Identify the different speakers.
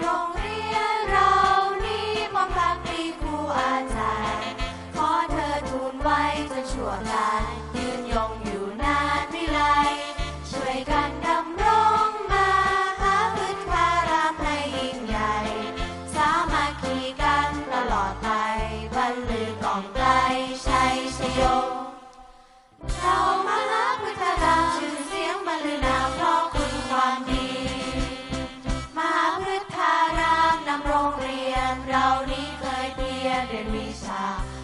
Speaker 1: โรงเรียนเรานี้คมรักมีครูอาจารย์ ขอเธอทูลไว้จนชั่วการยืนยงอยู่นานวิไล ช่วยกันดำรงมาหาพื้นคาราให้ยิ่งใหญ่ สามัคีกันตลอดไปบรรลือกองไกลชัยชโยาม